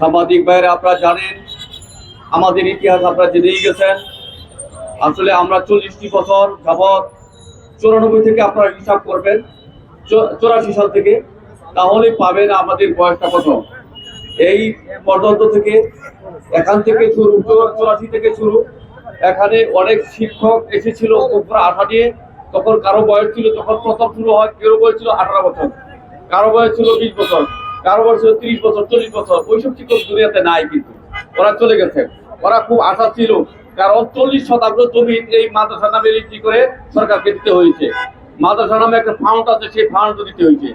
সাংবাদিক ভাইয়েরা আপনারা জানেন, আমাদের ইতিহাস আপনারা জেনেই গেছেন। আসলে আমরা চল্লিশটি বছর যাবৎ চৌরানব্বই থেকে আপনারা হিসাব করবেন চৌরাশি সাল থেকে। তাহলে পাবেন আমাদের বয়সটা কত? এই পর্যন্ত থেকে, এখান থেকে শুরু চৌরাশি থেকে শুরু। এখানে অনেক শিক্ষক এসেছিল উপরে আশা নিয়ে। তখন কারও বয়স ছিল তখন প্রথম শুরু হয় কেউ বয়স ছিল আঠারো বছর। কারও বয়স ছিল বিশ বছর। কারও ছিল ত্রিশ বছর, চল্লিশ বছর, ওইসব শিক্ষক দুনিয়াতে নাই কিন্তু। ওরা চলে গেছে। ওরা খুব আশা ছিল, কারণ চল্লিশ শতাংশ জমি এই মাদ্রাসা নামে রেজিস্ট্রি করে সরকারকে দিতে হয়েছে। মাদ্রাসা নামে একটা ফান্ড আছে, সেই ফান্ড দিতে হয়েছে।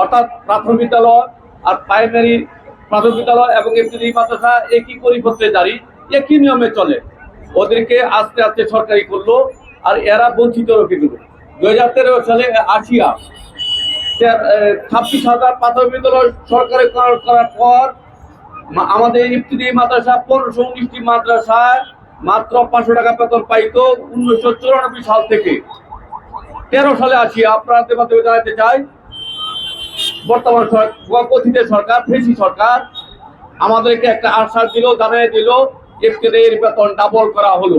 অর্থাৎ প্রাথমিক বিদ্যালয় আর প্রাইমারি প্রাথমিক বিদ্যালয় এবং এমনি মাদ্রাসা একই পরিপত্রে জারি একই নিয়মে চলে। ওদেরকে আস্তে আস্তে সরকারি করল, আর এরা বঞ্চিত রেখে হাজার তেরো সালে আসিয়া ছাব্বিশ হাজার প্রাথমিক বিদ্যালয় সরকারি করার পর আমাদের ইফতিদি মাদ্রাসা পনেরোশো উনিশটি মাদ্রাসায় মাত্র পাঁচশো টাকা বেতন পাইতো উনিশশো চুরানব্বই সাল থেকে। তেরো সালে আসি আপনাদের মাধ্যমে জানাতে চাই। বর্তমান কথিত সরকার, ফেসি সরকার, আমাদেরকে একটা আশ্বাস দিল, জানিয়ে দিল এর বেতন ডাবল করা হলো।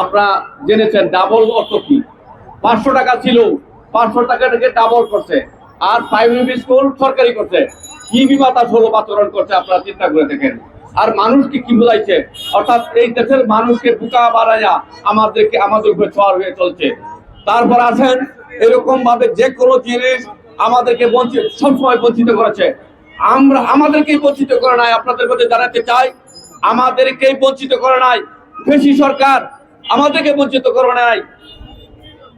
আপনারা জেনেছেন ডাবল অর্থ কি? পাঁচশো টাকা ছিল পাঁচশো টাকাটাকে ডাবল করছে। আর প্রাইমারি স্কুল সরকারি করছে। কি বিমাতা ষোলো আচরণ করছে আপনারা চিন্তা করে দেখেন। আর মানুষকে কি বুঝাইছে? অর্থাৎ এই দেশের মানুষকে বুকা বাড়াইয়া আমাদেরকে, আমাদের উপরে ছোঁয়ার হয়ে চলছে। তারপর আছেন এরকম ভাবে যে কোনো জিনিস আমাদেরকে বঞ্চিত, সবসময় বঞ্চিত করেছে। আমরা, আমাদেরকেই বঞ্চিত করে নাই, আপনাদের মধ্যে জানাতে চাই। আমাদেরকেই বঞ্চিত করে নাই। বেশি সরকার আমাদেরকে বঞ্চিত করে নাই।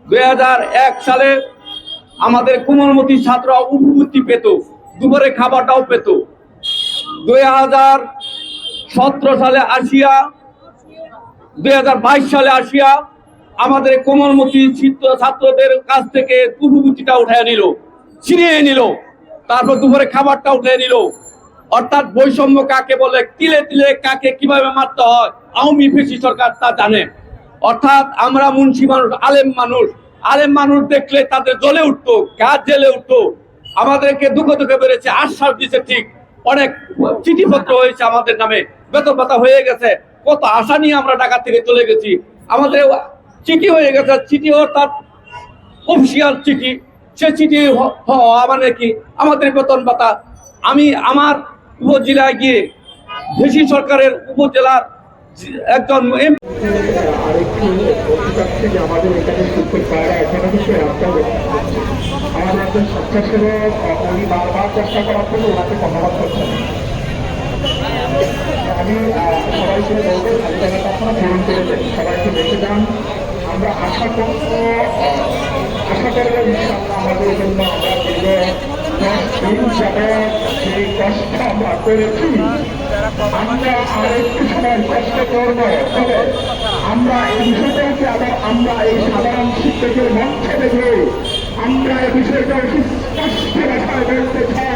দুই হাজার এক সালে আমাদের কোমলমতি ছাত্ররা উপবৃত্তি পেত, দুপুরে খাবারটাও পেত। দুই হাজার সতেরো সালে আসিয়া, দুই হাজার বাইশ সালে আসিয়া আমাদের কোমলমতি ছাত্রদের কাছ থেকে উপবৃত্তিটা উঠায় নিল, ছিনিয়ে নিল, তারপর দুপুরে খাবারটা উঠে নিল। অর্থাৎ বৈষম্য কাকে বলে, তিলে তিলে কাকে কীভাবে মারতে হয়, আওয়ামী ফেসি সরকার তা জানে। অর্থাৎ আমরা মুন্সি মানুষ, আলেম মানুষ। আলেম মানুষ দেখলে তাদের জ্বলে উঠতো গাছ জেলে উঠতো। আমাদেরকে দুঃখ দুঃখে বেড়েছে, আশ্বাস দিছে ঠিক। অনেক চিঠিপত্র হয়েছে আমাদের নামে, বেতন ভাতা হয়ে গেছে। কত আশা নিয়ে আমরা ঢাকা থেকে চলে গেছি। আমাদের চিঠি হয়ে গেছে, চিঠি অর্থাৎ অফিসিয়াল চিঠি। সে চিঠি হওয়া মানে কি? আমাদের বেতন ভাতা। আমি আমার উপজেলায় গিয়ে দেশি সরকারের উপজেলার একজন আরেকটু বলতে যে আমাদের এখানে শিক্ষক ভাইরা এখানে বিষয়ে আসতে হবে আমাদের একজন স্বেচ্ছাসেবক উনি বারবার চেষ্টা করার যান আমরা আশা করব আশা করব আমাদের জন্য আমরা দীর্ঘ সেই কষ্ট আমরা করেছি আমরা আরেকটু সময় কষ্ট করব আমরা এই বিষয়টাকে আমরা এই সাধারণ শিক্ষকের মঞ্চে দেখে আমরা এই বিষয়টাকে স্পষ্ট ভাষায় বলতে চাই।